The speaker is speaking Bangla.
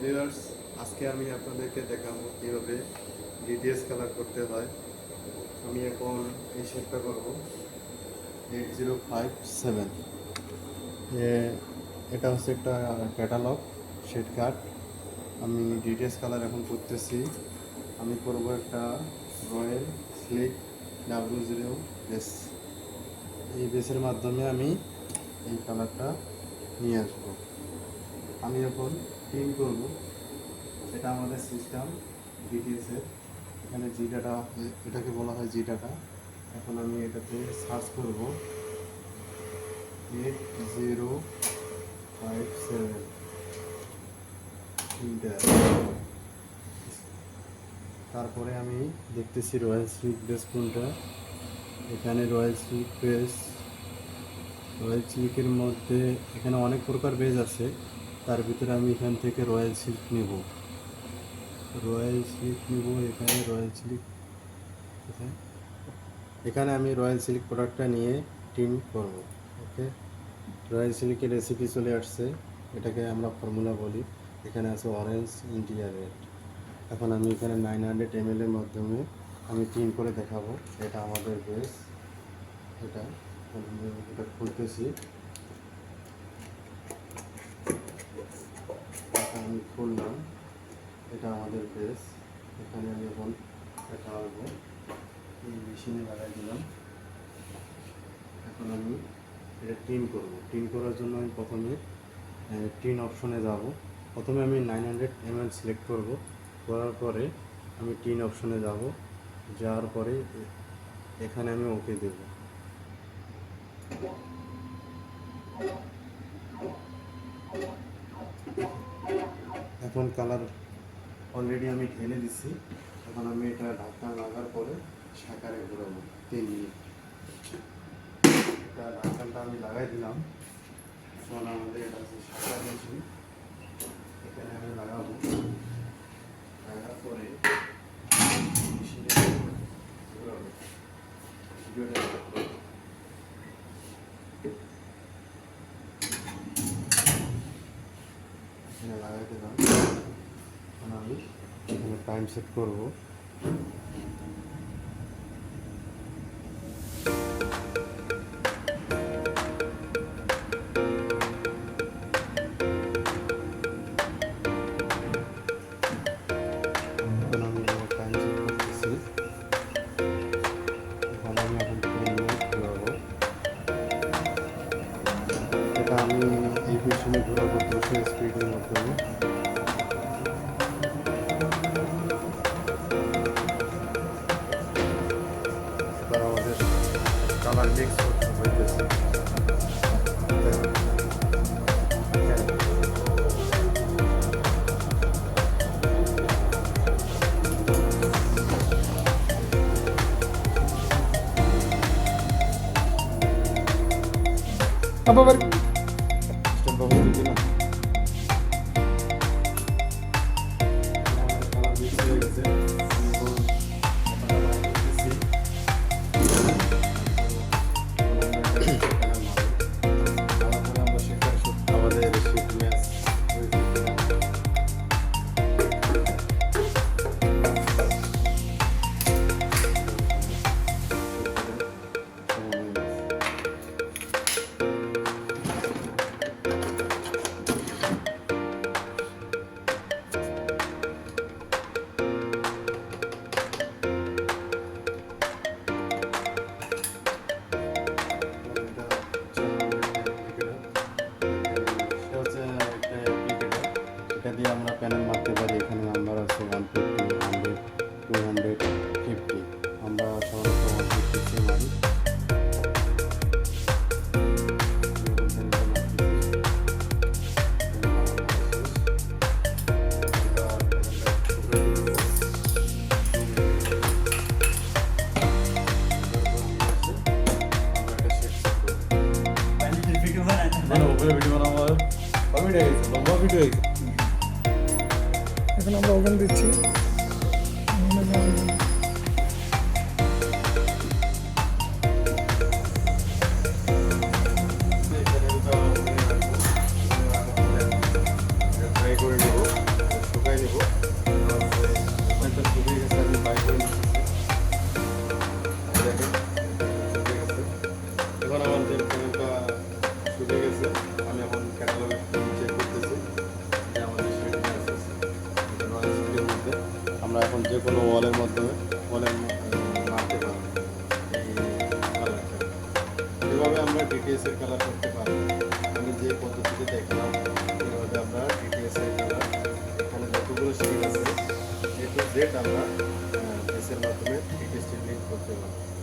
ভিউয়ার্স আজকে আমি আপনাদেরকে দেখাবো কীভাবে ডিটিএস কালার করতে হয়। আমি এখন এই শেপটা করব। এইট জিরো ফাইভ সেভেন এটা হচ্ছে একটা ক্যাটালগ শেড কার্ড আমি ডিটিএস কালার এখন করতেছি। আমি করব একটা royal slick W zero base এই বেসের মাধ্যমে আমি এই কালারটা নিয়ে আসব। আমি এখন প্রিন্ট করব। এটা আমাদের সিস্টেম ডিটিএসের এখানে জি ডাটা এটাকে বলা হয় জি ডাটা এখন আমি এটাতে সার্চ করব। Eight zero five seven enter তারপরে আমি দেখতেছি রয়্যাল স্লিপ বেস কোনটা। এখানে রয়্যাল স্লিপ বেস রয়্যাল সিল্কের মধ্যে এখানে অনেক প্রকার বেজ আছে। তার ভিতরে আমি এখান থেকে রয়্যাল সিল্ক নেব। রয়্যাল সিল্ক নেব, এখানে রয়্যাল সিল্ক এখানে আমি রয়্যাল সিল্ক প্রোডাক্টটা নিয়ে টিন করব, ওকে? রয়্যাল সিল্কের রেসিপি চলে আসছে, এটাকে আমরা ফর্মুলা বলি। এখানে আছে অরেঞ্জ ইন্ডিয়া রেড এখন আমি এখানে নাইন হান্ড্রেড এম এর মাধ্যমে আমি টিন করে দেখাবো। এটা আমাদের বেস এটা এটা খুলতেছি। খুললাম এটা আমাদের বেস এখানে আমি এখন এটা আনব। এই মেশিনে লাগাই দিলাম। এখন আমি এটা টিন করব। টিন করার জন্য আমি প্রথমে টিন অপশনে যাব। প্রথমে আমি নাইন হান্ড্রেড এমএল সিলেক্ট করব। করার পরে আমি টিন অপশনে যাব। যাওয়ার পরে এখানে আমি ওকে দেবো। এখন কালার অলরেডি আমি ঢেলে দিছি। এখন আমি এটা ঢাকনা লাগার পরে সাকারে ঘুরাবো, তিন মিনিট। এটা ঢাকনাটা আমি লাগাই দিলাম। এখন আমাদের এটা হচ্ছে সাকার মেশিন এখানে আমি লাগাবো। লাগার পরে মেশিনে ঘুরাবো। ভিডিওটা দেখো। এখানে লাগাই আমি এখানে টাইম সেট করব। আমি এই পিছনে ঘোরাবো দুশো স্পিডের মাধ্যমে। Onlar ne sorun apa baru coba begini এখন আমরা ওভেন দিচ্ছি। ট্রাই করে বলের মাধ্যমে ওয়ালের মারতে পারব। কালারটা আমরা ডিটিএসের কালার করতে পারব আমি যে পদ্ধতিতে দেখলাম, এভাবে আমরা ডিটিএসের কালার এখানে যতগুলো শিট আছে এ টু আমরা বেসের মাধ্যমে ডিটিএসটি করতে পারব।